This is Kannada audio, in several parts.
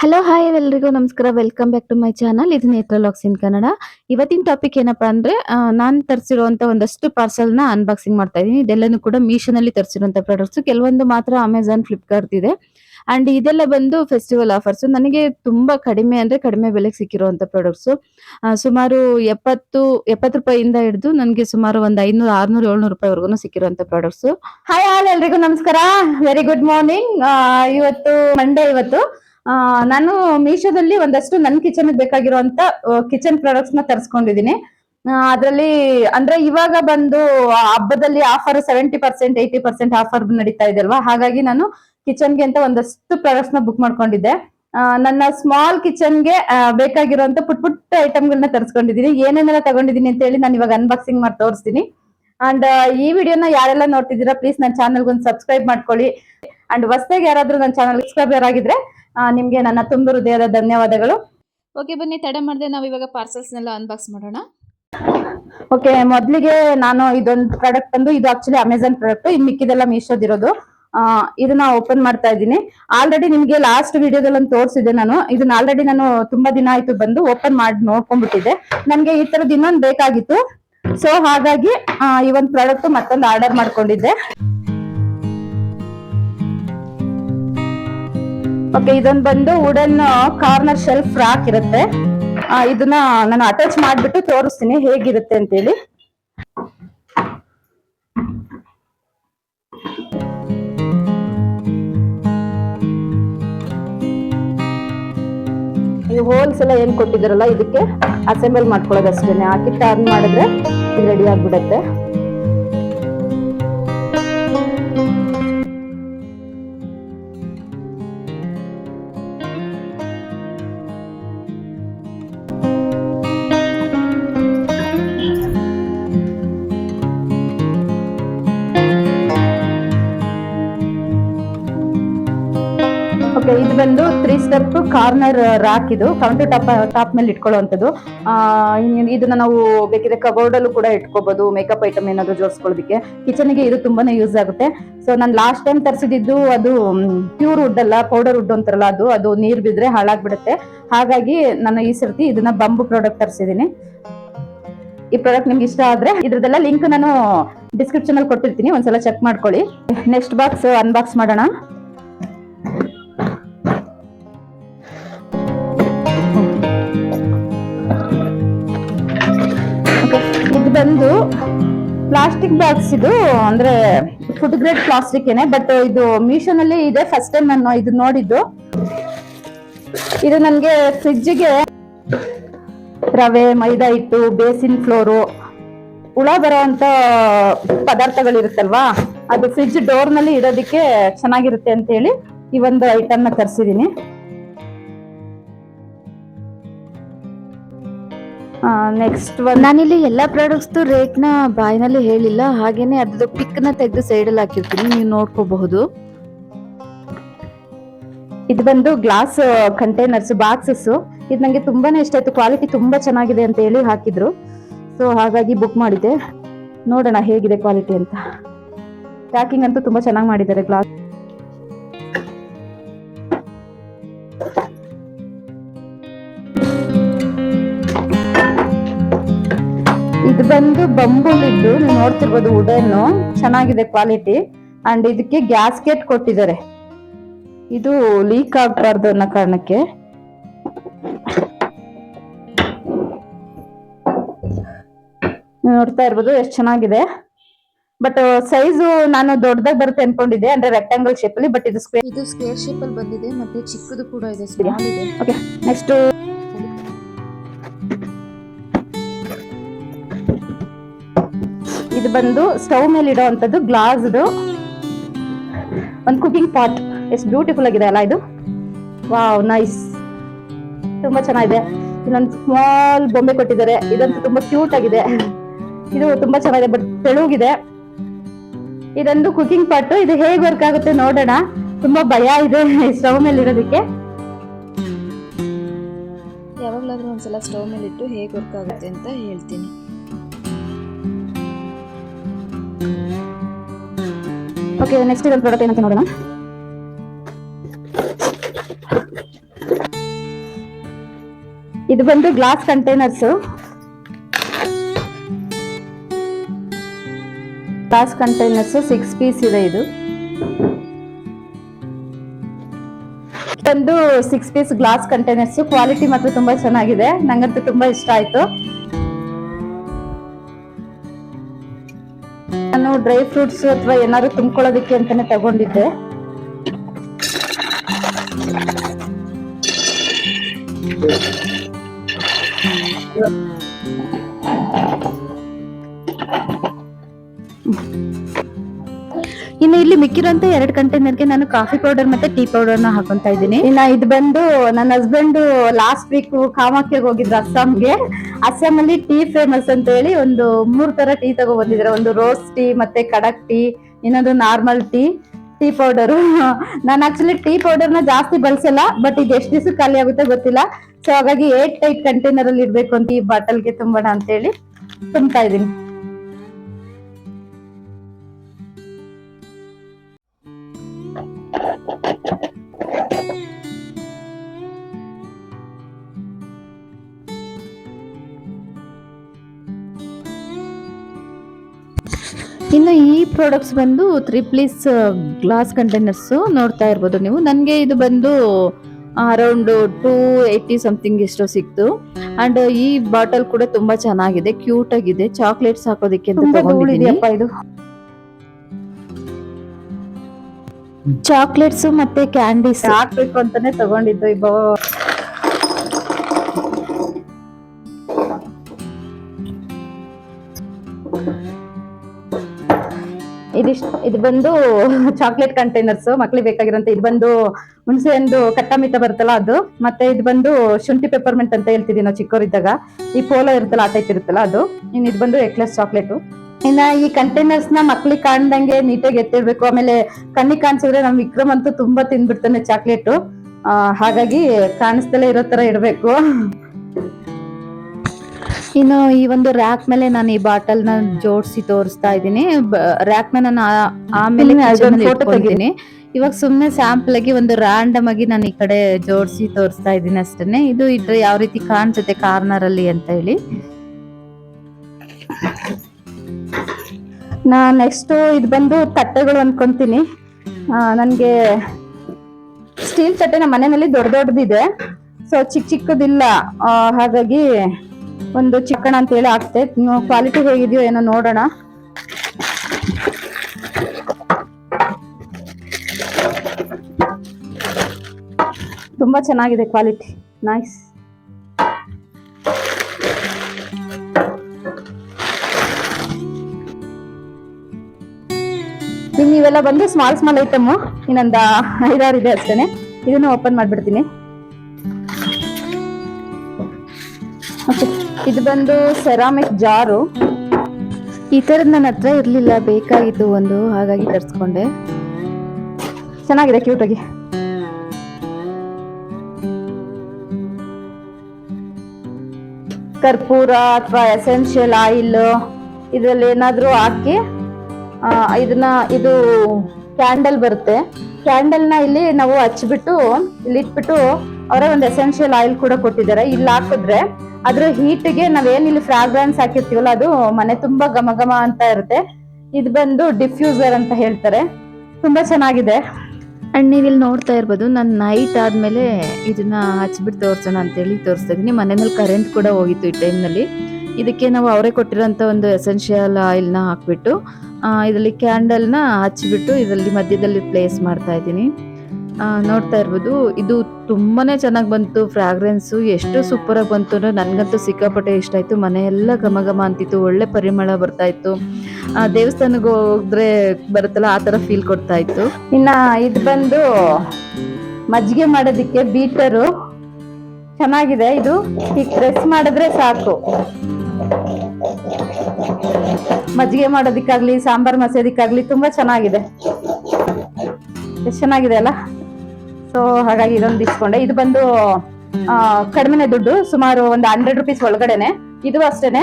ಹಲೋ ಹಾಯ್ ಎಲ್ಲರಿಗೂ ನಮಸ್ಕಾರ. Welcome back to my channel ಇದು ನೇತ್ರ ಲಾಕ್ಸ್ ಇನ್ ಕನ್ನಡ ಇವತ್ತಿನ ಟಾಪಿಕ್ ಏನಪ್ಪಾ ಅಂದ್ರೆ ನಾನು ತರಿಸಿರುವಂತ ಒಂದಷ್ಟು ಪಾರ್ಸಲ್ನ ಅನ್ಬಾಕ್ಸಿಂಗ್ ಮಾಡ್ತಾ ಇದೀನಿ ಇದೆಲ್ಲನೂ ಕೂಡ ಮೀಶೋನಲ್ಲಿ ತರಿಸಿರುವಂತ ಪ್ರಾಡಕ್ಟ್ಸ್ ಕೆಲವೊಂದು ಮಾತ್ರ ಅಮೆಝಾನ್ ಫ್ಲಿಪ್ಕಾರ್ಟ್ ಇದೆ. ಅಂಡ್ ಇದೆಲ್ಲ ಬಂದು ಫೆಸ್ಟಿವಲ್ ಆಫರ್ಸ್ ನನಗೆ ತುಂಬಾ ಕಡಿಮೆ ಅಂದ್ರೆ ಕಡಿಮೆ ಬೆಲೆಗೆ ಸಿಕ್ಕಿರುವಂತ ಪ್ರಾಡಕ್ಟ್ಸ್ ಸುಮಾರು ಎಪ್ಪತ್ತು ಎಪ್ಪತ್ತು ರೂಪಾಯಿಯಿಂದ ಹಿಡಿದು ನನಗೆ ಸುಮಾರು ಒಂದು ಐನೂರು, ಆರ್ನೂರು, ಏಳ್ನೂರು ರೂಪಾಯಿವರೆಗೂ ಸಿಕ್ಕಿರುವಂತ ಪ್ರಾಡಕ್ಟ್ಸ್ ಹಾಯ್ ಆಲ್ ಎಲ್ರಿಗೂ ನಮಸ್ಕಾರ. ವೆರಿ ಗುಡ್ ಮಾರ್ನಿಂಗ್ ಇವತ್ತು ಮಂಡೇ ಇವತ್ತು. ನಾನು ಮೀಶೋದಲ್ಲಿ ಒಂದಷ್ಟು ನನ್ನ ಕಿಚನ್ ಬೇಕಾಗಿರುವಂತ ಕಿಚನ್ ಪ್ರಾಡಕ್ಟ್ಸ್ನ ತರ್ಸ್ಕೊಂಡಿದೀನಿ ಅದರಲ್ಲಿ ಅಂದ್ರೆ ಇವಾಗ ಬಂದು ಹಬ್ಬದಲ್ಲಿ offer seventy percent eighty percent offer ನಡೀತಾ ಇದೆ ಅಲ್ವಾ ಹಾಗಾಗಿ ನಾನು ಕಿಚನ್ಗೆ ಅಂತ ಒಂದಷ್ಟು ಪ್ರಾಡಕ್ಟ್ಸ್ನ ಬುಕ್ ಮಾಡ್ಕೊಂಡಿದ್ದೆ. ನನ್ನ ಸ್ಮಾಲ್ ಕಿಚನ್ಗೆ ಬೇಕಾಗಿರುವಂತ ಪುಟ್ ಪುಟ್ಟ ಐಟಮ್ಗಳನ್ನ ತರಿಸ್ಕೊಂಡಿದೀನಿ ಏನೇನೆಲ್ಲ ತಗೊಂಡಿದೀನಿ ಅಂತ ಹೇಳಿ ನಾನು ಇವಾಗ ಅನ್ಬಾಕ್ಸಿಂಗ್ ಮಾಡಿ ತೋರಿಸ್ತೀನಿ. ಅಂಡ್ ಈ ವಿಡಿಯೋನ ಯಾರೆಲ್ಲ ನೋಡ್ತಿದ್ದೀರಾ ಪ್ಲೀಸ್ ನನ್ನ ಚಾನಲ್ಗೆ ಒಂದು ಸಬ್ಸ್ಕ್ರೈಬ್ ಮಾಡ್ಕೊಳ್ಳಿ. ಅಂಡ್ ಹೊಸದಾಗಿ ಯಾರಾದ್ರೂ ನನ್ನ ಚಾನಲ್ ಸಬ್ಸ್ಕ್ರೈಬರ್ ಆಗಿದ್ರೆ ನಿಮ್ಗೆ ನನ್ನ ತುಂಬ ಹೃದಯದ ಧನ್ಯವಾದಗಳು. ಓಕೆ ಬನ್ನಿ ತಡೆ ಮಾಡದೆ ನಾವು ಇವಾಗ ಪಾರ್ಸಲ್ಸ್ನೆಲ್ಲ ಅನ್ಬಾಕ್ಸ್ ಮಾಡೋಣ. ಓಕೆ ಮೊದಲಿಗೆ ನಾನು ಇದೊಂದು ಪ್ರಾಡಕ್ಟ್ ಬಂದು ಇದು ಆಕ್ಚುಲಿ ಅಮೆಝಾನ್ ಪ್ರಾಡಕ್ಟ್ ಇನ್ ಮಿಕ್ಕಿದೆಲ್ಲ ಮೀಶೋದಿರೋದು. ಇದನ್ನ ಓಪನ್ ಮಾಡ್ತಾ ಇದ್ದೀನಿ. ಆಲ್ರೆಡಿ ನಿಮ್ಗೆ ಲಾಸ್ಟ್ ವಿಡಿಯೋದಲ್ಲಿ ತೋರಿಸಿದೆ ನಾನು. ಇದನ್ನ ಆಲ್ರೆಡಿ ನಾನು ತುಂಬಾ ದಿನ ಆಯ್ತು ಬಂದು ಓಪನ್ ಮಾಡಿ ನೋಡ್ಕೊಂಡ್ಬಿಟ್ಟಿದ್ದೆ. ನನ್ಗೆ ಈ ತರದ್ ಇನ್ನೊಂದು ಬೇಕಾಗಿತ್ತು. ಸೊ ಹಾಗಾಗಿ ಈ ಒಂದು ಪ್ರಾಡಕ್ಟ್ ಮತ್ತೊಂದು ಆರ್ಡರ್ ಮಾಡ್ಕೊಂಡಿದ್ದೆ. ಓಕೆ ಇದೊಂದು ಬಂದು ವುಡನ್ ಕಾರ್ನರ್ ಶೆಲ್ಫ್ ರಾಕ್ ಇರುತ್ತೆ. ಇದನ್ನ ನಾನು ಅಟ್ಯಾಚ್ ಮಾಡ್ಬಿಟ್ಟು ತೋರಿಸ್ತೀನಿ ಹೇಗಿರುತ್ತೆ ಅಂತೇಳಿ. ಈ ಹೋಲ್ಸ್ ಎಲ್ಲ ಏನ್ ಕೊಟ್ಟಿದಾರಲ್ಲ ಇದಕ್ಕೆ? ಅಸೆಂಬಲ್ ಮಾಡ್ಕೊಳ್ಳೋದು ಅಷ್ಟೇನೆ ಹಾಕಿ ಟರ್ನ್ ಮಾಡಿದ್ರೆ ರೆಡಿ ಆಗ್ಬಿಡತ್ತೆ. ಬಂದು ತ್ರೀ ಸ್ಟೆಪ್ ಕಾರ್ನರ್ ರಾಕ್ ಇದು ಕೌಂಟರ್ ಟಾಪ್ ಟಾಪ್ ಮೇಲೆ ಇಟ್ಕೊಳ್ಳುವಂಥದ್ದು. ಇದನ್ನ ನಾವು ಬೇಕಿದ್ರೆ ಕಬೋರ್ಡ್ ಅಲ್ಲೂ ಕೂಡ ಇಟ್ಕೋಬಹುದು ಮೇಕಪ್ ಐಟಮ್ ಏನಾದ್ರು ಜೋಡಿಸ್ಕೊಳ್ಳೋದಕ್ಕೆ. ಕಿಚನ್ಗೆ ಇದು ತುಂಬಾನೇ ಯೂಸ್ ಆಗುತ್ತೆ. ಸೊ ನಾನು ಲಾಸ್ಟ್ ಟೈಮ್ ತರಿಸಿದ್ದು ಅದು ಪ್ಯೂರ್ ವುಡ್ ಅಲ್ಲ ಪೌಡರ್ ವುಡ್ ಅಂತಾರಲ್ಲ ಅದು ಅದು ನೀರ್ ಬಿದ್ರೆ ಹಾಳಾಗ್ಬಿಡುತ್ತೆ. ಹಾಗಾಗಿ ನಾನು ಈ ಸರ್ತಿ ಇದನ್ನ ಬಂಬು ಪ್ರಾಡಕ್ಟ್ ತರಿಸಿದೀನಿ. ಈ ಪ್ರಾಡಕ್ಟ್ ನಿಮ್ಗೆ ಇಷ್ಟ ಆದ್ರೆ ಇದ್ರದ್ದೆಲ್ಲ ಲಿಂಕ್ ನಾನು ಡಿಸ್ಕ್ರಿಪ್ಷನ್ ಅಲ್ಲಿ ಕೊಟ್ಟಿರ್ತೀನಿ. ಒಂದ್ಸಲ ಚೆಕ್ ಮಾಡ್ಕೊಳ್ಳಿ. ನೆಕ್ಸ್ಟ್ ಬಾಕ್ಸ್ ಅನ್ಬಾಕ್ಸ್ ಮಾಡೋಣ. ಪ್ಲಾಸ್ಟಿಕ್ ಬಾಕ್ಸ್ ಇದು, ಅಂದ್ರೆ ಫುಡ್ ಗ್ರೇಡ್ ಪ್ಲಾಸ್ಟಿಕ್ ಏನೆ ಬಟ್ ಇದು ಮೀಶೋನಲ್ಲಿ ಇದೆ ಫಸ್ಟ್ ಟೈಮ್ ನಾನು ಇದು ನೋಡಿದ್ದು. ಇದು ನನಗೆ ಫ್ರಿಡ್ಜ್ಗೆ ರವೆ, ಮೈದಾ ಹಿಟ್ಟು ಬೇಸಿನ್ ಫ್ಲೋರು ಹುಳ ಪದಾರ್ಥಗಳು ಪದಾರ್ಥಗಳಿರುತ್ತಲ್ವಾ, ಅದು ಫ್ರಿಜ್ ಡೋರ್ನಲ್ಲಿ ಇಡೋದಕ್ಕೆ ಚೆನ್ನಾಗಿರುತ್ತೆ ಅಂತ ಹೇಳಿ ಈ ಒಂದು ಐಟಮ್ನ ನ ನೆಕ್ಸ್ಟ್ ನಾನಿಲ್ಲಿ ಎಲ್ಲ ಪ್ರಾಡಕ್ಟ್ಸ್ದು ರೇಟ್ನ ಬಾಯ್ನಲ್ಲಿ ಹೇಳಿಲ್ಲ, ಹಾಗೇನೆ ಅದ್ರದ್ದು ಪಿಕ್ನ ತೆಗೆದು ಸೈಡಲ್ಲಿ ಹಾಕಿರ್ತೀನಿ, ನೀವು ನೋಡ್ಕೋಬಹುದು. ಇದು ಬಂದು ಗ್ಲಾಸ್ ಕಂಟೈನರ್ಸ್ ಬಾಕ್ಸಸ್ ಇದು ನಂಗೆ ತುಂಬಾನೇ ಇಷ್ಟ ಆಯ್ತು ಕ್ವಾಲಿಟಿ ತುಂಬಾ ಚೆನ್ನಾಗಿದೆ ಅಂತ ಹೇಳಿ ಹಾಕಿದ್ರು. ಸೊ ಹಾಗಾಗಿ ಬುಕ್ ಮಾಡಿದ್ದೆ. ನೋಡೋಣ ಹೇಗಿದೆ ಕ್ವಾಲಿಟಿ ಅಂತ. ಪ್ಯಾಕಿಂಗ್ ಅಂತೂ ತುಂಬಾ ಚೆನ್ನಾಗಿ ಮಾಡಿದ್ದಾರೆ ಗ್ಲಾಸ್ ಬಂದು ಬಂಬುಲಿದ್ದು ನೀವು ನೋಡ್ತಿರ್ಬೋದು ವುಡನ್ನು. ಚೆನ್ನಾಗಿದೆ ಕ್ವಾಲಿಟಿ. ಅಂಡ್ ಇದಕ್ಕೆ ಗ್ಯಾಸ್ಕೆಟ್ ಕೊಟ್ಟಿದ್ದಾರೆ. ಇದು ಲೀಕ್ ಆಗ್ಬಾರ್ದು ಅನ್ನೋ ಕಾರಣಕ್ಕೆ ನೋಡ್ತಾ ಇರ್ಬೋದು ಎಷ್ಟು ಚೆನ್ನಾಗಿದೆ. ಬಟ್ ಸೈಜು ನಾನು ದೊಡ್ಡದಾಗಿ ಬರುತ್ತೆ ಅನ್ಕೊಂಡಿದ್ದೆ. ಅಂದ್ರೆ ರೆಕ್ಟಾಂಗಲ್ ಶೇಪ್ ಅಲ್ಲಿ ಬಟ್ ಇದು ಸ್ಕ್ವೇರ್ ಇದು ಸ್ಕ್ವೇರ್ ಶೇಪ್ ಅಲ್ಲಿ ಬಂದಿದೆ ಮತ್ತೆ ಚಿಕ್ಕದು ಕೂಡ ಇದೆ ಓಕೆ ನೆಕ್ಸ್ಟ್ ಇದು ಬಂದು ಸ್ಟವ್ ಮೇಲೆ ಇಡುವಂತದ್ದು ಗ್ಲಾಸ್ದು ಒಂದು ಕುಕಿಂಗ್ ಪಾಟ್. ಎಷ್ಟು ಬ್ಯೂಟಿಫುಲ್ ಆಗಿದೆ ಅಲ್ಲ ಇದು. Wow, nice. ತುಂಬಾ ಚೆನ್ನಾಗಿದೆ. ಇನ್ನೊಂದು ಸ್ಮಾಲ್ ಬೊಂಬೆ ಕೊಟ್ಟಿದ್ದಾರೆ. ಇದಂತೂ ತುಂಬಾ ಕ್ಯೂಟ್ ಆಗಿದೆ. ಇದು ತುಂಬಾ ಚೆನ್ನಾಗಿದೆ, ಬಟ್ ತೆಳುಗಿದೆ. ಇದೊಂದು ಕುಕಿಂಗ್ ಪಾಟ್. ಇದು ಹೇಗೆ ವರ್ಕ್ ಆಗುತ್ತೆ ನೋಡೋಣ. ತುಂಬಾ ಭಯ ಇದೆ ಸ್ಟವ್ ಮೇಲೆ ಇರೋದಕ್ಕೆ ಯಾವಾಗ್ಲಾದ್ರೂ ಒಂದ್ಸಲ ಸ್ಟವ್ ಮೇಲೆ ಇಟ್ಟು ಹೇಗೆ ವರ್ಕ್ ಆಗುತ್ತೆ ಅಂತ ಹೇಳ್ತೀನಿ. ಓಕೆ ನೆಕ್ಸ್ಟ್ ಇದೊಂದು ಪ್ರಾಡಕ್ಟ್ ಏನಂತ ನೋಡೋಣ? ಇದು ಬಂದು glass containers glass containers six piece ಇದೆ ಇದು. ಒಂದು six piece glass containers quality ಮಾತ್ರ ತುಂಬಾ ಚೆನ್ನಾಗಿದೆ. ನಂಗಂತೂ ತುಂಬಾ ಇಷ್ಟ ಆಯ್ತು. ನಾನು ಡ್ರೈ ಫ್ರೂಟ್ಸ್ ಅಥವಾ ಏನಾದ್ರು ತುಂಬ್ಕೊಳ್ಳೋದಕ್ಕೆ ಅಂತಾನೆ ತಗೊಂಡಿದ್ದೆ. ಇನ್ನು ಇಲ್ಲಿ ಮಿಕ್ಕಿರೋಂತ ಎರಡು ಕಂಟೈನರ್ಗೆ ನಾನು ಕಾಫಿ ಪೌಡರ್ ಮತ್ತೆ ಟೀ ಪೌಡರ್ನ ಹಾಕೊಂತ ಇದ್ದೀನಿ. ಇನ್ನ ಇದು ಬಂದು ನನ್ನ ಹಸ್ಬೆಂಡ್ ಲಾಸ್ಟ್ ವೀಕ್ ಕಾಮಾಖ್ಯಗೆ ಹೋಗಿದ್ರು ಅಸ್ಸಾಂಗೆ. ಅಸ್ಸಾಂ ಅಲ್ಲಿ ಟೀ ಫೇಮಸ್ ಅಂತ ಹೇಳಿ ಒಂದು ಮೂರ್ ತರ ಟೀ ತಗೋ ಬಂದಿದ್ರೆ ಒಂದು ರೋಸ್ ಟೀ, ಮತ್ತೆ ಕಡಕ್ ಟೀ, ಇನ್ನೊಂದು ನಾರ್ಮಲ್ ಟೀ ಟೀ ಪೌಡರ್. ನಾನು ಆಕ್ಚುಲಿ ಟೀ ಪೌಡರ್ನ ಜಾಸ್ತಿ ಬಳಸಲ್ಲ ಬಟ್ ಇದು ಎಷ್ಟು ದಿವಸ ಖಾಲಿ ಆಗುತ್ತೆ ಗೊತ್ತಿಲ್ಲ. ಸೊ ಹಾಗಾಗಿ ಏಟ್ ಟೈಟ್ ಕಂಟೈನರ್ ಅಲ್ಲಿ ಇಡ್ಬೇಕು ಅಂತ ಈ ಬಾಟಲ್ಗೆ ತುಂಬೋಣ ಅಂತ ಹೇಳಿ ತುಂಬ್ತಾ ಇದೀನಿ ಇನ್ನು ಈ ಪ್ರಾಡಕ್ಟ್ಸ್ ಬಂದು ತ್ರಿಪ್ಲೀಸ್ ಗ್ಲಾಸ್ ಕಂಟೈನರ್ಸ್ ನೋಡ್ತಾ ಇರ್ಬೋದು ನೀವು. ನನಗೆ ಇದು ಬಂದು ಅರೌಂಡ್ ಟೂ ಏಯ್ಟಿ ಸಮಥಿಂಗ್ ಎಷ್ಟೋ ಸಿಕ್ತು. ಅಂಡ್ ಈ ಬಾಟಲ್ ಕೂಡ ತುಂಬಾ ಚೆನ್ನಾಗಿದೆ ಕ್ಯೂಟ್ ಆಗಿದೆ. ಚಾಕ್ಲೇಟ್ಸ್ ಹಾಕೋದಕ್ಕೆ ಅಂತ ಇದು. ಚಾಕ್ಲೇಟ್ಸ್ ಮತ್ತೆ ಕ್ಯಾಂಡೀಸ್ ಹಾಕ್ಬೇಕು ಅಂತಾನೆ ತಗೊಂಡಿದ್ದು ಇಬ್ಬ ಇದಿಷ್ಟ ಇದು ಬಂದು ಚಾಕ್ಲೇಟ್ ಕಂಟೈನರ್ಸ್ ಮಕ್ಳಿಗೆ ಬೇಕಾಗಿರೋಂತ ಇದು ಬಂದು ಹುಣಸೆ ಒಂದು ಕಟ್ಟಮಿತ ಬರುತ್ತಲ್ಲ ಅದು. ಮತ್ತೆ ಇದು ಬಂದು ಶುಂಠಿ ಪೆಪ್ಪರ್ಮೆಂಟ್ ಅಂತ ಹೇಳ್ತಿದ್ವಿ ನಾವು ಚಿಕ್ಕವರಿದ್ದಾಗ. ಈ ಪೋಲೋ ಇರುತ್ತಲ್ಲ ಆ ಟೈಪ್ ಇರುತ್ತಲ್ಲ ಅದು. ಇನ್ನು ಇದು ಬಂದು ಎಕ್ಲೆಸ್ ಚಾಕ್ಲೇಟ್ ಇನ್ನ ಈ ಕಂಟೈನರ್ಸ್ನ ಮಕ್ಳಿಗೆ ಕಾಣ್ದಂಗೆ ನೀಟಾಗಿ ಎತ್ತಿರ್ಬೇಕು. ಆಮೇಲೆ ಕಣ್ಣಿಗೆ ಕಾಣಿಸಿದ್ರೆ ನಮ್ ವಿಕ್ರಮ್ ಅಂತೂ ತುಂಬಾ ತಿಂದ್ಬಿಡ್ತಾನೆ ಚಾಕ್ಲೇಟು. ಹಾಗಾಗಿ ಕಾಣಿಸ್ದಲೇ ಇರೋ ತರ ಇಡ್ಬೇಕು ಇನ್ನು ಈ ಒಂದು ರ್ಯಾಕ್ ಮೇಲೆ ನಾನು ಈ ಬಾಟಲ್ನ ಜೋಡಿಸಿ ತೋರಿಸ್ತಾ ಇದ್ದೀನಿ. ರ್ಯಾಕ್ನ ನಾನು ಆಮೇಲೆ ಫೋಟೋ ತೆಗಿದೀನಿ ಇವಾಗ ಸುಮ್ನೆ ಸ್ಯಾಂಪಲ್ ಆಗಿ ಒಂದು ರ್ಯಾಂಡಮ್ ಆಗಿ ನಾನು ಈ ಕಡೆ ಜೋಡಿಸಿ ತೋರಿಸ್ತಾ ಇದ್ದೀನಿ ಅಷ್ಟೇ ಇದು ಇದ್ರೆ ಯಾವ ರೀತಿ ಕಾಣಿಸುತ್ತೆ ಕಾರ್ನರ್ ಅಲ್ಲಿ ಅಂತ ಹೇಳಿ. ನಾ ನೆಕ್ಸ್ಟ್ ಇದು ಬಂದು ತಟ್ಟೆಗಳು ಅನ್ಕೊಂತೀನಿ. ನನಗೆ ಸ್ಟೀಲ್ ತಟ್ಟೆ ನಮ್ಮ ಮನೆಯಲ್ಲಿ ದೊಡ್ಡ ದೊಡ್ಡದಿದೆ. ಸೊ ಚಿಕ್ಕ ಚಿಕ್ಕದಿಲ್ಲ. ಹಾಗಾಗಿ ಒಂದು ಚಿಕ್ಕಣ ಅಂತ ಹೇಳಿ ಆಗ್ತೆ ಕ್ವಾಲಿಟಿ ಹೇಗಿದೆಯೋ ಏನೋ ನೋಡೋಣ. ತುಂಬಾ ಚೆನ್ನಾಗಿದೆ ಕ್ವಾಲಿಟಿ ನೈಸ್ ಇವೆಲ್ಲ ಬಂದು ಸ್ಮಾಲ್ ಸ್ಮಾಲ್ ಐಟಮ್ ಇನ್ನೊಂದು ಐದಾರು ಇದೆ ಅಷ್ಟೇನೆ. ಇದನ್ನ ಓಪನ್ ಮಾಡ್ಬಿಡ್ತೀನಿ. ಇದು ಬಂದು ಸೆರಾಮಿಕ್ ಜಾರು. ಈ ತರದ್ ನನ್ನ ಹತ್ರ ಇರ್ಲಿಲ್ಲ ಬೇಕಾಗಿತ್ತು ಒಂದು, ಹಾಗಾಗಿ ತರಿಸ್ಕೊಂಡೆ. ಚೆನ್ನಾಗಿದೆ ಕ್ಯೂಟ್ ಆಗಿ. ಕರ್ಪೂರ ಅಥವಾ ಎಸೆನ್ಷಿಯಲ್ ಆಯಿಲ್ ಇದ್ರಲ್ಲಿ ಏನಾದ್ರೂ ಹಾಕಿ ಇದನ್ನ ಇದು ಕ್ಯಾಂಡಲ್ ಬರುತ್ತೆ. ಕ್ಯಾಂಡಲ್ನ ಇಲ್ಲಿ ನಾವು ಹಚ್ಬಿಟ್ಟು, ಇಲ್ಲಿ ಇಟ್ಬಿಟ್ಟು ಅವರ ಒಂದು ಎಸೆನ್ಷಿಯಲ್ ಆಯಿಲ್ ಕೂಡ ಕೊಟ್ಟಿದ್ದಾರೆ. ಇಲ್ಲಿ ಹಾಕಿದ್ರೆ ಅದ್ರ ಹೀಟ್ಗೆ ನಾವೇನ್ ಇಲ್ಲಿ ಫ್ರಾಗ್ರೆನ್ಸ್ ಹಾಕಿರ್ತೀವಲ್ಲ, ಅದು ಮನೆ ತುಂಬಾ ಘಮ ಘಮ ಅಂತ ಇರುತ್ತೆ. ಇದು ಬಂದು ಡಿಫ್ಯೂಸರ್ ಅಂತ ಹೇಳ್ತಾರೆ. ತುಂಬಾ ಚೆನ್ನಾಗಿದೆ. ಅಂಡ್ ನೀವು ಇಲ್ಲಿ ನೋಡ್ತಾ ಇರ್ಬೋದು, ನಾನು ನೈಟ್ ಆದ್ಮೇಲೆ ಇದನ್ನ ಹಚ್ಬಿಟ್ಟು ತೋರ್ಸೋಣ ಅಂತೇಳಿ ತೋರಿಸ್ತಾ ಇದೀನಿ ಮನೆಯಲ್ಲಿ ಕರೆಂಟ್ ಕೂಡ ಹೋಗಿತ್ತು ಈ ಟೈಮ್ನಲ್ಲಿ ಇದಕ್ಕೆ ನಾವು ಅವರೇ ಕೊಟ್ಟಿರೋಂಥ ಒಂದು ಎಸೆನ್ಷಿಯಲ್ ಆಯಿಲ್ನ ಹಾಕ್ಬಿಟ್ಟು ಇದರಲ್ಲಿ ಕ್ಯಾಂಡಲ್ನ ಹಚ್ಚಿಬಿಟ್ಟು ಇದರಲ್ಲಿ ಮಧ್ಯದಲ್ಲಿ ಪ್ಲೇಸ್ ಮಾಡ್ತಾ ಇದ್ದೀನಿ. ನೋಡ್ತಾ ಇರ್ಬೋದು, ಇದು ತುಂಬಾನೇ ಚೆನ್ನಾಗಿ ಬಂತು ಫ್ರಾಗ್ರೆನ್ಸು ಎಷ್ಟು ಸೂಪರಾಗಿ ಬಂತು ಅಂದರೆ ನನಗಂತೂ ಸಿಕ್ಕಾಪಟ್ಟೆ ಇಷ್ಟ ಆಯಿತು. ಮನೆಯೆಲ್ಲ ಘಮ ಘಮ ಅಂತಿತ್ತು, ಒಳ್ಳೆ ಪರಿಮಳ ಬರ್ತಾ ಇತ್ತು. ದೇವಸ್ಥಾನಕ್ಕೆ ಹೋದ್ರೆ ಬರುತ್ತಲ್ಲ, ಆ ಥರ ಫೀಲ್ ಕೊಡ್ತಾ ಇತ್ತು. ಇನ್ನು ಇದು ಬಂದು ಮಜ್ಜಿಗೆ ಮಾಡೋದಿಕ್ಕೆ ಬೀಟರು ಚೆನ್ನಾಗಿದೆ ಇದು. ಈಗ ಪ್ರೆಸ್ ಮಾಡಿದ್ರೆ ಸಾಕು. ಮಜ್ಜಿಗೆ ಮಾಡೋದಿಕ್ಕಾಗ್ಲಿ, ಸಾಂಬಾರ್ ಮಸೋದಿಕ್ಕಾಗ್ಲಿ ತುಂಬಾ ಚೆನ್ನಾಗಿದೆ. ಎಷ್ಟು ಚೆನ್ನಾಗಿದೆ ಅಲ್ಲ? ಸೊ ಹಾಗಾಗಿ ಇದೊಂದು ಇಸ್ಕೊಂಡೆ. ಇದು ಬಂದು ಕಡಿಮೆನೆ ದುಡ್ಡು, ಸುಮಾರು ಒಂದು ಹಂಡ್ರೆಡ್ ರುಪೀಸ್ ಒಳಗಡೆನೆ. ಇದು ಅಷ್ಟೇನೆ.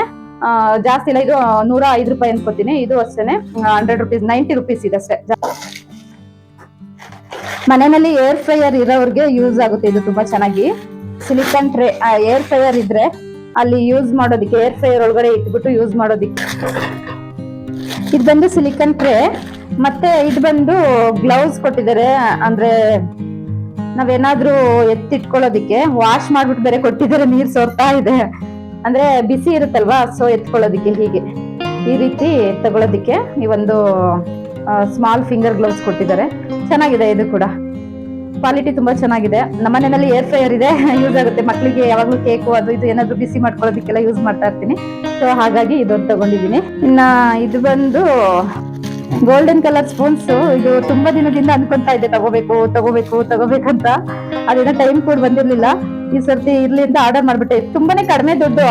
ಜಾಸ್ತಿ ಇಲ್ಲ, ಇದು ನೂರ ಐದು ರೂಪಾಯಿ ಅನ್ಕೋತೀನಿ. ಇದು ಅಷ್ಟೇನೆ. ಹಂಡ್ರೆಡ್ ರುಪೀಸ್ ನೈಂಟಿ ರುಪೀಸ್ ಇದೆ ಅಷ್ಟೇ ಮನೆಯಲ್ಲಿ ಏರ್ ಫ್ರೈಯರ್ ಇರೋರಿಗೆ ಯೂಸ್ ಆಗುತ್ತೆ. ಇದು ತುಂಬಾ ಚೆನ್ನಾಗಿ. ಸಿಲಿಕಾನ್ ಟ್ರೇ ಏರ್ ಫ್ರೈಯರ್ ಇದ್ರೆ ಅಲ್ಲಿ ಯೂಸ್ ಮಾಡೋದಕ್ಕೆ ಏರ್ ಫ್ರೈಯರ್ ಒಳಗಡೆ ಇಟ್ಬಿಟ್ಟು ಯೂಸ್ ಮಾಡೋದಿಕ್ಕೆ. ಇದು ಬಂದು ಸಿಲಿಕನ್ ಟ್ರೇ ಮತ್ತೆ ಇದು ಬಂದು ಗ್ಲೌಸ್ ಕೊಟ್ಟಿದ್ದಾರೆ. ಅಂದ್ರೆ ನಾವೇನಾದ್ರೂ ಎತ್ತಿಟ್ಕೊಳ್ಳೋದಿಕ್ಕೆ ವಾಶ್ ಮಾಡ್ಬಿಟ್ಟು ಬೇರೆ ಕೊಟ್ಟಿದ್ದಾರೆ, ನೀರ್ ಸೋರ್ತಾ ಇದೆ. ಅಂದ್ರೆ ಬಿಸಿ ಇರುತ್ತಲ್ವಾ ಸೊ ಎತ್ಕೊಳ್ಳೋದಿಕ್ಕೆ ಹೀಗೆ. ಈ ರೀತಿ ತಗೊಳ್ಳೋದಿಕ್ಕೆ ಈ ಒಂದು ಸ್ಮಾಲ್ ಫಿಂಗರ್ ಗ್ಲೌಸ್ ಕೊಟ್ಟಿದ್ದಾರೆ. ಚೆನ್ನಾಗಿದೆ ಇದು ಕೂಡ. ಕ್ವಾಲಿಟಿ ತುಂಬಾ ಚೆನ್ನಾಗಿದೆ. ನಮ್ಮ ಮನೆಯಲ್ಲಿ ಏರ್ ಫ್ರೈಯರ್ ಇದೆ ಯೂಸ್ ಆಗುತ್ತೆ. ಮಕ್ಕಳಿಗೆ ಯಾವಾಗಲೂ ಕೇಕು ಅದು ಇದು ಏನಾದ್ರು ಬಿಸಿ ಮಾಡ್ಕೊಳ್ಳೋದಕ್ಕೆಲ್ಲ ಯೂಸ್ ಮಾಡ್ತಾ ಇರ್ತೀನಿ. ಸೊ ಹಾಗಾಗಿ ಇದೊಂದು ತಗೊಂಡಿದ್ದೀನಿ. ಇನ್ನ ಇದು ಬಂದು ಗೋಲ್ಡನ್ ಕಲರ್ ಸ್ಪೂನ್ಸ್ ಇದು ತುಂಬಾ ದಿನದಿಂದ ಅನ್ಕೊಂತಾ ಇದ್ದೆ ತಗೋಬೇಕು ತಗೋಬೇಕು, ತಗೋಬೇಕಂತ. ಅದೇನ ಟೈಮ್ ಕೂಡ ಬಂದಿರ್ಲಿಲ್ಲ. ಈ ಸರ್ತಿ ಇರ್ಲಿ ಅಂತ ಆರ್ಡರ್ ಮಾಡ್ಬಿಟ್ಟೆ. ತುಂಬಾನೇ ಕಡಿಮೆ ದುಡ್ಡು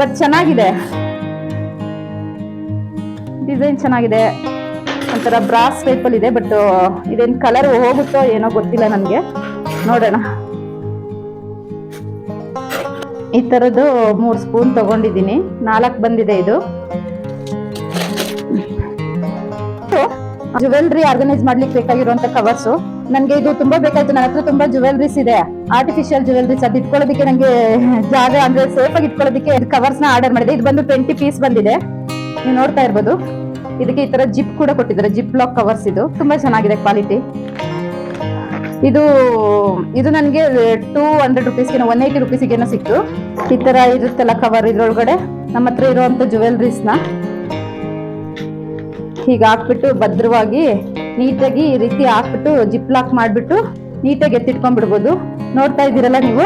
ಬಟ್ ಚೆನ್ನಾಗಿದೆ. ಡಿಸೈನ್ ಚೆನ್ನಾಗಿದೆ. ಒಂಥರ ಬ್ರಾಸ್ ಟೈಪ್ ಅಲ್ಲಿ ಇದೆ ಬಟ್ ಇದೇನ್ ಕಲರ್ ಹೋಗುತ್ತೋ ಏನೋ ಗೊತ್ತಿಲ್ಲ ನನಗೆ. ನೋಡೋಣ. ಈ ತರದ್ದು ಮೂರು ಸ್ಪೂನ್ ತಗೊಂಡಿದ್ದೀನಿ. ನಾಲ್ಕು ಬಂದಿದೆ ಇದು. ಜುವೆಲ್ರಿ ಆರ್ಗನೈಸ್ ಮಾಡ್ಲಿಕ್ಕೆ ಬೇಕಾಗಿರುವಂತ ಕವರ್ಸ್ ನನಗೆ ಇದು ತುಂಬಾ ಬೇಕಾಯ್ತು. ನನ್ನ ಹತ್ರ ತುಂಬಾ ಜುವೆಲ್ರೀಸ್ ಇದೆ. ಆರ್ಟಿಫಿಷಿಯಲ್ ಜುವೆಲ್ರೀಸ್ ಅದು ಇಟ್ಕೊಳ್ಳೋದಕ್ಕೆ ನಂಗೆ ಜಾಗ ಅಂದ್ರೆ ಸೇಫ್ ಆಗಿ ಇಟ್ಕೊಳ್ಳೋದಕ್ಕೆ ಕವರ್ಸ್ನ ಆರ್ಡರ್ ಮಾಡಿದೆ. ಇದು ಬಂದು ಟ್ವೆಂಟಿ ಪೀಸ್ ಬಂದಿದೆ. ನೀವು ನೋಡ್ತಾ ಇರ್ಬೋದು. ಇದಕ್ಕೆ ಈ ತರ ಜಿಪ್ ಕೂಡ ಕೊಟ್ಟಿದ್ದಾರೆ. ಜಿಪ್ ಲಾಕ್ ಕವರ್ಸ್ ಇದು. ತುಂಬಾ ಚೆನ್ನಾಗಿದೆ ಕ್ವಾಲಿಟಿ ಇದು ಇದು ನನಗೆ ಟೂ ಹಂಡ್ರೆಡ್ ರುಪೀಸ್ಗೆ ಒನ್ ಏಯ್ಟಿ ರುಪೀಸ್ಗೆ ಸಿಕ್ತು. ಈ ತರ ಇರುತ್ತಲ್ಲ ಕವರ್ ಇದ್ರೊಳಗಡೆ? ನಮ್ಮ ಹತ್ರ ಇರುವಂತ ಜುವೆಲ್ರೀಸ್ನ. ಹೀಗೆ ಹಾಕ್ಬಿಟ್ಟು ಭದ್ರವಾಗಿ, ನೀಟಾಗಿ ಈ ರೀತಿ ಹಾಕ್ಬಿಟ್ಟು ಜಿಪ್ ಲಾಕ್ ಮಾಡಿಬಿಟ್ಟು ನೀಟಾಗಿ ಎತ್ತಿಟ್ಕೊಂಡ್ಬಿಡ್ಬೋದು. ನೋಡ್ತಾ ಇದ್ದೀರಲ್ಲ ನೀವು?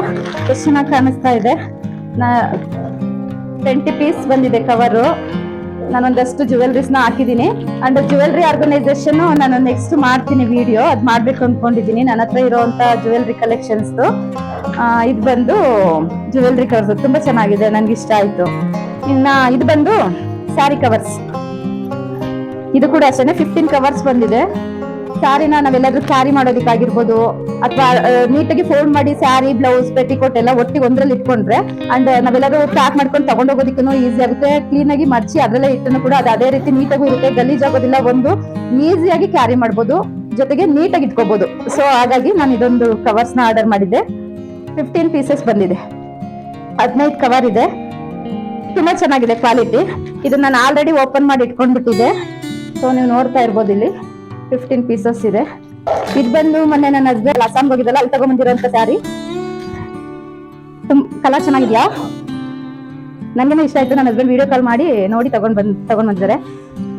ಎಷ್ಟು ಚೆನ್ನಾಗಿ ಕಾಣಿಸ್ತಾ ಇದೆ. ನಾ ಟ್ವೆಂಟಿ ಪೀಸ್ ಬಂದಿದೆ ಕವರು ನಾನೊಂದಷ್ಟು ಜುವೆಲ್ರೀಸ್ನ ಹಾಕಿದ್ದೀನಿ ಅಂಡ್ ಜುವೆಲ್ರಿ ಆರ್ಗನೈಸೇಷನ್ ನಾನು ನೆಕ್ಸ್ಟ್ ಮಾಡ್ತೀನಿ ವಿಡಿಯೋ ಅದ್ ಮಾಡ್ಬೇಕು ಅನ್ಕೊಂಡಿದ್ದೀನಿ ನನ್ನ ಹತ್ರ ಇರುವಂತ ಜುವೆಲ್ರಿ ಕಲೆಕ್ಷನ್ಸ್ ಇದು ಬಂದು ಜುವೆಲ್ರಿ ಕವರ್ಸ್ ತುಂಬಾ ಚೆನ್ನಾಗಿದೆ. ನನ್ಗೆ ಇಷ್ಟ ಆಯ್ತು. ಇನ್ನ ಇದು ಬಂದು ಸ್ಯಾರಿ ಕವರ್ಸ್ ಇದು ಕೂಡ ಅಷ್ಟೇ ಫಿಫ್ಟೀನ್ ಕವರ್ಸ್ ಬಂದಿದೆ. ಸ್ಯಾರಿನ ನಾವೆಲ್ಲಾದ್ರೂ ಕ್ಯಾರಿ ಮಾಡೋದಕ್ಕಾಗಿರ್ಬೋದು, ಅಥವಾ ನೀಟಾಗಿ ಫೋಲ್ಡ್ ಮಾಡಿ ಸ್ಯಾರಿ ಬ್ಲೌಸ್ ಪೆಟಿಕೋಟ್ ಎಲ್ಲ ಒಟ್ಟಿಗೆ ಒಂದ್ರಲ್ಲಿ ಇಟ್ಕೊಂಡ್ರೆ ಅಂಡ್ ನಾವೆಲ್ಲಾದ್ರೂ ಪ್ಯಾಕ್ ಮಾಡ್ಕೊಂಡು ತಗೊಂಡೋಗೋದಕ್ಕೂ ಈಸಿ ಆಗುತ್ತೆ. ಕ್ಲೀನ್ ಆಗಿ ಮರ್ಚಿ ಅದರಲ್ಲೇ ಇಟ್ಟನು ಕೂಡ ಅದು ಅದೇ ರೀತಿ ನೀಟಾಗೂ ಇರುತ್ತೆ. ಗಲೀಜ್ ಆಗೋದಿಲ್ಲ, ಒಂದು ಈಸಿಯಾಗಿ ಕ್ಯಾರಿ ಮಾಡ್ಬೋದು. ಜೊತೆಗೆ ನೀಟಾಗಿ ಇಟ್ಕೋಬಹುದು ಸೊ ಹಾಗಾಗಿ ನಾನು ಇದೊಂದು ಕವರ್ಸ್ನ ಆರ್ಡರ್ ಮಾಡಿದ್ದೆ. ಫಿಫ್ಟೀನ್ ಪೀಸಸ್ ಬಂದಿದೆ. ಹದಿನೈದು ಕವರ್ ಇದೆ. ತುಂಬಾ ಚೆನ್ನಾಗಿದೆ ಕ್ವಾಲಿಟಿ ಇದು ನಾನು ಆಲ್ರೆಡಿ ಓಪನ್ ಮಾಡಿ ಇಟ್ಕೊಂಡ್ಬಿಟ್ಟಿದೆ ಸೊ ನೀವು ನೋಡ್ತಾ ಇರ್ಬೋದು ಇಲ್ಲಿ. ಫಿಫ್ಟೀನ್ ಪೀಸಸ್ ಇದೆ. ಇದು ಬಂದು ಮೊನ್ನೆ ನನ್ನ ಹಸ್ಬೆಂಡ್ ಅಸ್ಸಾಂ ಹೋಗಿದ್ದಲ್ಲ, ಅಲ್ಲಿ ತಗೊಂಡ್ಬಂದಿರೋಂಥ ಸ್ಯಾರಿ ಕಲರ್ ಚೆನ್ನಾಗಿದ್ಯಾ? ನನಗೇನು ಇಷ್ಟ ಆಯ್ತು, ನನ್ನ ಹಸ್ಬೆಂಡ್ ವಿಡಿಯೋ ಕಾಲ್ ಮಾಡಿ ನೋಡಿ ತಗೊಂಡ್ ಬಂದ್ ತಗೊಂಡ್ ಬಂದಿದ್ದಾರೆ.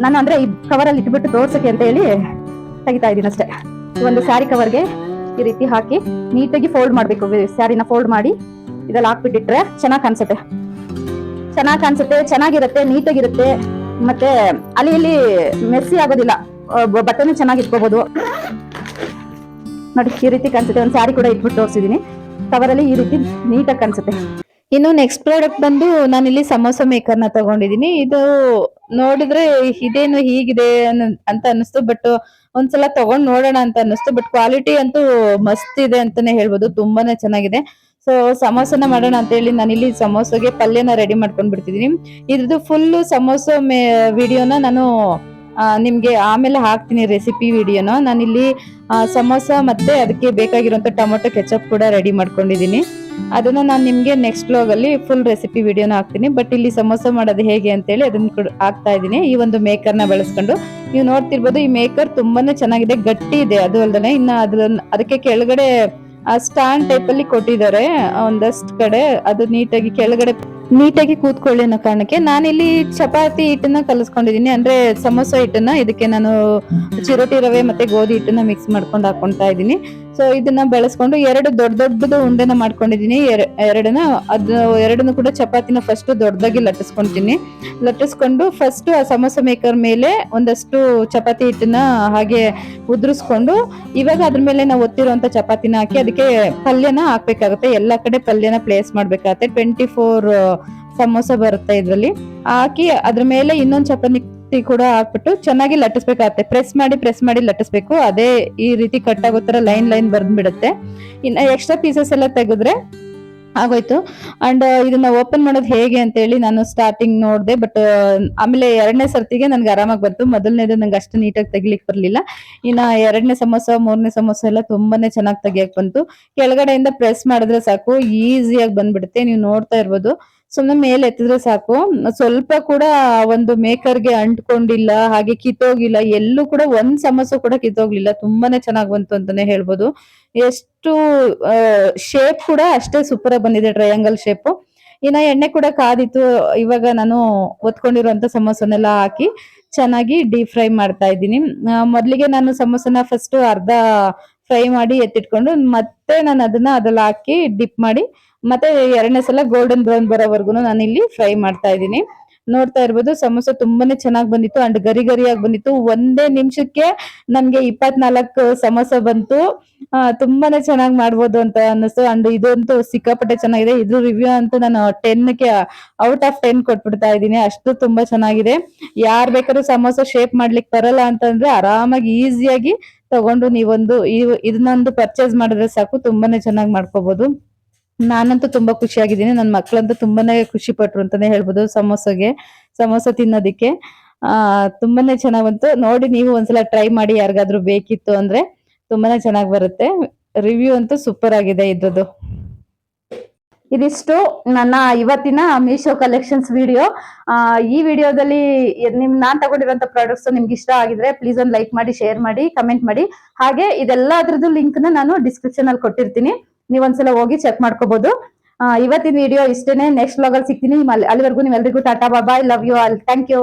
ನಾನು ಅಂದ್ರೆ ಈ ಕವರ್ ಅಲ್ಲಿ ಇಟ್ಬಿಟ್ಟು ತೋರ್ಸಕ್ಕೆ ಅಂತ ಹೇಳಿ ತೆಗಿತಾ ಇದ್ದೀನಿ ಅಷ್ಟೇ. ಒಂದು ಸ್ಯಾರಿ ಕವರ್ಗೆ ಈ ರೀತಿ ಹಾಕಿ ನೀಟಾಗಿ ಫೋಲ್ಡ್ ಮಾಡ್ಬೇಕು. ಸ್ಯಾರಿನ ಫೋಲ್ಡ್ ಮಾಡಿ ಇದೆಲ್ಲ ಹಾಕ್ಬಿಟ್ಟಿಟ್ರೆ ಚೆನ್ನಾಗಿ ಕಾಣಿಸುತ್ತೆ. ಚೆನ್ನಾಗಿ ಕಾಣಿಸುತ್ತೆ, ಚೆನ್ನಾಗಿರುತ್ತೆ, ನೀಟಾಗಿರುತ್ತೆ. ಮತ್ತೆ ಅಲ್ಲಿ ಇಲ್ಲಿ ಮೆಸ್ಸಿ ಆಗೋದಿಲ್ಲ. ಬಟ್ಟೆನೂ ಚೆನ್ನಾಗಿ ಇಟ್ಕೋಬಹುದು ನೋಡಿ ಈ ರೀತಿ ಕಾಣಿಸುತ್ತೆ. ಒಂದು ಸ್ಯಾರಿ ಕೂಡ ಇಟ್ಬಿಟ್ಟು ತೋರಿಸಿದೀನಿ. ಕವರಲ್ಲಿ ಈ ರೀತಿ ನೀಟಾಗಿ ಕಾಣಿಸುತ್ತೆ. ಇನ್ನು ನೆಕ್ಸ್ಟ್ ಪ್ರಾಡಕ್ಟ್ ಬಂದು ನಾನು ಇಲ್ಲಿ ಸಮೋಸ ಮೇಕರ್ನ ತಗೊಂಡಿದೀನಿ. ಇದು ನೋಡಿದ್ರೆ ಇದೇನು ಹೀಗಿದೆ ಅಂತ ಅನಿಸ್ತು ಬಟ್ ಒಂದ್ಸಲ ತಗೊಂಡ್ ನೋಡೋಣ ಅಂತ ಅನಿಸ್ತು ಬಟ್ ಕ್ವಾಲಿಟಿ ಅಂತೂ ಮಸ್ತ್ ಇದೆ ಅಂತಾನೆ ಹೇಳ್ಬೋದು. ತುಂಬಾನೇ ಚೆನ್ನಾಗಿದೆ. ಸೊ ಸಮೋಸನ ಮಾಡೋಣ ಅಂತ ಹೇಳಿ ಇಲ್ಲಿ ಸಮೋಸಗೆ ಪಲ್ಯನ ರೆಡಿ ಮಾಡ್ಕೊಂಡ್ ಬಿಡ್ತಿದೀನಿ ಇದ್ರದ್ದು ಫುಲ್ ಸಮೋಸ ಮೇ ವಿಡಿಯೋನ ನಾನು ನಿಮ್ಗೆ ಆಮೇಲೆ ಹಾಕ್ತೀನಿ ರೆಸಿಪಿ ವಿಡಿಯೋನ ನಾನಿಲ್ಲಿ ಸಮೋಸ ಮತ್ತೆ ಅದಕ್ಕೆ ಬೇಕಾಗಿರುವಂತ ಟೊಮೊಟೊ ಕೆಚಪ್ ಕೂಡ ರೆಡಿ ಮಾಡ್ಕೊಂಡಿದ್ದೀನಿ. ಅದನ್ನ ನಾನು ನಿಮ್ಗೆ ನೆಕ್ಸ್ಟ್ ಬ್ಲಾಗ್ ಅಲ್ಲಿ ಫುಲ್ ರೆಸಿಪಿ ವಿಡಿಯೋನ ಹಾಕ್ತೀನಿ. ಬಟ್ ಇಲ್ಲಿ ಸಮೋಸ ಮಾಡೋದು ಹೇಗೆ ಅಂತೇಳಿ ಅದನ್ನ ಕೂಡ ಹಾಕ್ತಾ ಇದ್ದೀನಿ. ಈ ಒಂದು ಮೇಕರ್ನ ಬಳಸ್ಕೊಂಡು. ನೀವು ನೋಡ್ತಿರ್ಬೋದು, ಈ ಮೇಕರ್ ತುಂಬಾನೇ ಚೆನ್ನಾಗಿದೆ. ಗಟ್ಟಿ ಇದೆ, ಅದು ಅಲ್ಲದೆ ಇನ್ನ ಅದನ್ನ ಅದಕ್ಕೆ ಕೆಳಗಡೆ ಸ್ಟ್ಯಾಂಡ್ ಟೈಪ್ ಅಲ್ಲಿ ಕೊಟ್ಟಿದ್ದಾರೆ. ಒಂದಷ್ಟು ಕಡೆ. ಅದು ನೀಟಾಗಿ ಕೆಳಗಡೆ ನೀಟಾಗಿ ಕೂತ್ಕೊಳ್ಳಿ ಅನ್ನೋ ಕಾರಣಕ್ಕೆ ನಾನಿಲ್ಲಿ ಚಪಾತಿ ಹಿಟ್ಟನ್ನ ಕಲಿಸ್ಕೊಂಡಿದೀನಿ ಅಂದ್ರೆ ಸಮೋಸ ಹಿಟ್ಟನ್ನ ಇದಕ್ಕೆ ನಾನು ಚಿರೋಟಿ ರವೆ ಮತ್ತೆ ಗೋಧಿ ಹಿಟ್ಟನ್ನ ಮಿಕ್ಸ್ ಮಾಡ್ಕೊಂಡು ಹಾಕೊಂತಾ ಇದ್ದೀನಿ. ಸೊ ಇದನ್ನ ಬೆಳೆಸ್ಕೊಂಡು ಎರಡು ದೊಡ್ಡ ದೊಡ್ಡದು ಉಂಡೆನ ಮಾಡ್ಕೊಂಡಿದೀನಿ ಎರ- ಎರಡನ್ನ, ಅದು ಎರಡನ್ನು ಕೂಡ ಚಪಾತಿನ ಫಸ್ಟ್ ದೊಡ್ಡದಾಗಿ ಲಟ್ಟಿಸ್ಕೊಂತೀನಿ. ಲಟ್ಟಿಸ್ಕೊಂಡು ಫಸ್ಟ್ ಆ ಸಮೋಸ ಮೇಕರ್ ಮೇಲೆ ಒಂದಷ್ಟು ಚಪಾತಿ ಹಿಟ್ಟನ್ನ ಹಾಗೆ ಉದುರಿಸ್ಕೊಂಡು, ಇವಾಗ ಅದ್ರ ಮೇಲೆ ನಾವು ಒತ್ತಿರುವಂತ ಚಪಾತಿನ ಹಾಕಿ ಅದಕ್ಕೆ ಪಲ್ಯನ ಹಾಕ್ಬೇಕಾಗತ್ತೆ. ಎಲ್ಲಾ ಕಡೆ ಪಲ್ಯನ ಪ್ಲೇಸ್ ಮಾಡ್ಬೇಕಾಗತ್ತೆ. ಟ್ವೆಂಟಿ ಫೋರ್ ಸಮೋಸ ಬರುತ್ತೆ ಇದ್ರಲ್ಲಿ. ಹಾಕಿ ಅದ್ರ ಮೇಲೆ ಇನ್ನೊಂದು ಚಪಾತಿ ಕೂಡ ಹಾಕ್ಬಿಟ್ಟು ಚೆನ್ನಾಗಿ ಲಟ್ಟಿಸ್ಬೇಕಾಗತ್ತೆ. ಪ್ರೆಸ್ ಮಾಡಿ ಪ್ರೆಸ್ ಮಾಡಿ ಲಟ್ಟಿಸ್ಬೇಕು. ಅದೇ ಈ ರೀತಿ ಕಟ್ ಆಗೋ ತರ ಲೈನ್ ಲೈನ್ ಬರ್ದ್ಬಿಡುತ್ತೆ. ಇನ್ನ ಎಕ್ಸ್ಟ್ರಾ ಪೀಸಸ್ ಎಲ್ಲ ತೆಗೆದ್ರೆ ಆಗೋಯ್ತು. ಅಂಡ್ ಇದನ್ನ ಓಪನ್ ಮಾಡೋದು ಹೇಗೆ ಅಂತ ಹೇಳಿ ನಾನು ಸ್ಟಾರ್ಟಿಂಗ್ ನೋಡಿದೆ, ಬಟ್, ಆಮೇಲೆ ಎರಡನೇ ಸರ್ತಿಗೆ ನನ್ಗೆ ಆರಾಮಾಗಿ ಬಂತು. ಮೊದಲನೇದು ನಂಗೆ ಅಷ್ಟು ನೀಟಾಗಿ ತೆಗಿಲಿಕ್ಕೆ ಬರಲಿಲ್ಲ. ಇನ್ನ ಎರಡನೇ ಸಮೋಸ, ಮೂರನೇ ಸಮೋಸ ಎಲ್ಲ ತುಂಬಾನೇ ಚೆನ್ನಾಗಿ ತೆಗಿಯಕ್ ಬಂತು. ಕೆಳಗಡೆಯಿಂದ ಪ್ರೆಸ್ ಮಾಡಿದ್ರೆ ಸಾಕು, ಈಸಿಯಾಗಿ ಬಂದ್ಬಿಡುತ್ತೆ. ನೀವು ನೋಡ್ತಾ ಇರ್ಬೋದು. ಸುಮ್ಮನೆ ಮೇಲೆ ಎತ್ತಿದ್ರೆ ಸಾಕು. ಸ್ವಲ್ಪ ಕೂಡ ಒಂದು ಮೇಕರ್ಗೆ ಅಂಟ್ಕೊಂಡಿಲ್ಲ, ಹಾಗೆ ಕಿತ್ತೋಗಿಲ್ಲ, ಎಲ್ಲೂ ಕೂಡ ಒಂದ್ ಸಮಸ್ಯೆ ಕೂಡ ಕಿತ್ತೋಗ್ಲಿಲ್ಲ. ತುಂಬಾನೇ ಚೆನ್ನಾಗಿ ಬಂತು ಅಂತಾನೆ ಹೇಳ್ಬೋದು. ಎಷ್ಟು ಶೇಪ್ ಕೂಡ ಅಷ್ಟೇ ಸೂಪರ್ ಆಗಿ ಬಂದಿದೆ ಟ್ರಯಾಂಗಲ್ ಶೇಪ್ ಇನ್ನ ಎಣ್ಣೆ ಕೂಡ ಕಾದಿತ್ತು. ಇವಾಗ ನಾನು ಒತ್ಕೊಂಡಿರುವಂತ ಸಮೋಸನೆಲ್ಲ ಹಾಕಿ ಚೆನ್ನಾಗಿ ಡೀಪ್ ಫ್ರೈ ಮಾಡ್ತಾ ಇದ್ದೀನಿ. ಮೊದಲಿಗೆ ಮೊದ್ಲಿಗೆ ನಾನು ಸಮೋಸನ ಫಸ್ಟ್ ಅರ್ಧ ಫ್ರೈ ಮಾಡಿ ಎತ್ತಿಟ್ಕೊಂಡು, ಮತ್ತೆ ನಾನು ಅದನ್ನ ಅದ್ರಲ್ಲಿ ಹಾಕಿ ಡಿಪ್ ಮಾಡಿ ಮತ್ತೆ ಎರಡನೇ ಸಲ ಗೋಲ್ಡನ್ ಬ್ರೌನ್ ಬರೋವರೆಗೂ ನಾನು ಇಲ್ಲಿ ಫ್ರೈ ಮಾಡ್ತಾ ಇದ್ದೀನಿ. ನೋಡ್ತಾ ಇರ್ಬೋದು, ಸಮೋಸ ತುಂಬಾನೇ ಚೆನ್ನಾಗಿ ಬಂದಿತ್ತು ಅಂಡ್ ಗರಿ ಗರಿಯಾಗಿ ಬಂದಿತ್ತು. ಒಂದೇ ನಿಮಿಷಕ್ಕೆ ನನ್ಗೆ ಇಪ್ಪತ್ನಾಲ್ಕು ಸಮೋಸ ಬಂತು. ತುಂಬಾನೇ ಚೆನ್ನಾಗಿ ಮಾಡ್ಬೋದು ಅಂತ ಅನ್ನಿಸ್ತು. ಅಂಡ್ ಇದಂತೂ ಸಿಕ್ಕಾಪಟ್ಟೆ ಚೆನ್ನಾಗಿದೆ. ಇದ್ರ ರಿವ್ಯೂ ಅಂತೂ ನಾನು ಟೆನ್ಗೆ ಔಟ್ ಆಫ್ ಟೆನ್ ಕೊಟ್ಬಿಡ್ತಾ ಇದ್ದೀನಿ. ಅಷ್ಟು ತುಂಬಾ ಚೆನ್ನಾಗಿದೆ. ಯಾರ್ ಬೇಕಾದ್ರೂ ಸಮೋಸ ಶೇಪ್ ಮಾಡ್ಲಿಕ್ಕೆ ಬರಲ್ಲ ಅಂತಂದ್ರೆ ಆರಾಮಾಗಿ ಈಸಿಯಾಗಿ ತಗೊಂಡು ನೀವೊಂದು ಇದನ್ನೊಂದು ಪರ್ಚೇಸ್ ಮಾಡಿದ್ರೆ ಸಾಕು. ತುಂಬಾನೇ ಚೆನ್ನಾಗಿ ಮಾಡ್ಕೋಬಹುದು ನಾನಂತೂ ತುಂಬಾ ಖುಷಿಯಾಗಿದ್ದೀನಿ. ನನ್ನ ಮಕ್ಕಳಂತೂ ತುಂಬಾನೇ ಖುಷಿ ಪಟ್ರು ಅಂತಾನೆ ಹೇಳ್ಬೋದು ಸಮೋಸಗೆ, ಸಮೋಸ ತಿನ್ನೋದಿಕ್ಕೆ. ಆ, ತುಂಬಾನೇ ಚೆನ್ನಾಗ್ ಬಂತು. ನೋಡಿ ನೀವು ಒಂದ್ಸಲ ಟ್ರೈ ಮಾಡಿ ಯಾರಿಗಾದ್ರೂ ಬೇಕಿತ್ತು ಅಂದ್ರೆ ತುಂಬಾನೇ ಚೆನ್ನಾಗಿ ಬರುತ್ತೆ. ರಿವ್ಯೂ ಅಂತೂ ಸೂಪರ್ ಆಗಿದೆ ಇದ್ರದ್ದು. ಇದಿಷ್ಟು ನನ್ನ ಇವತ್ತಿನ ಮೀಶೋ ಕಲೆಕ್ಷನ್ಸ್ ವಿಡಿಯೋ. ಈ ವಿಡಿಯೋದಲ್ಲಿ ನಿಮ್, ನಾನ್ ತಗೊಂಡಿರುವಂತ ಪ್ರಾಡಕ್ಟ್ಸ್ ನಿಮ್ಗೆ ಇಷ್ಟ ಆಗಿದ್ರೆ ಪ್ಲೀಸ್ ಒಂದು ಲೈಕ್ ಮಾಡಿ ಶೇರ್ ಮಾಡಿ ಕಮೆಂಟ್ ಮಾಡಿ. ಹಾಗೆ ಇದೆಲ್ಲ ಅದ್ರದ್ದು ಲಿಂಕ್ನ ನಾನು ಡಿಸ್ಕ್ರಿಪ್ಷನ್ ಅಲ್ಲಿ ಕೊಟ್ಟಿರ್ತೀನಿ. ನೀವ್ ಒಂದ್ಸಲ ಹೋಗಿ ಚೆಕ್ ಮಾಡ್ಕೋಬಹುದು ಇವತ್ತಿನ ವಿಡಿಯೋ ಇಷ್ಟೇನೆ. ನೆಕ್ಸ್ಟ್ ಲಾಗಲ್ ಸಿಗ್ತೀನಿ. ಅಲ್ಲಿ- ಅಲ್ಲಿವರೆಗೂ ನೀವೆಲ್ರಿಗೂ tata bye bye love you all thank you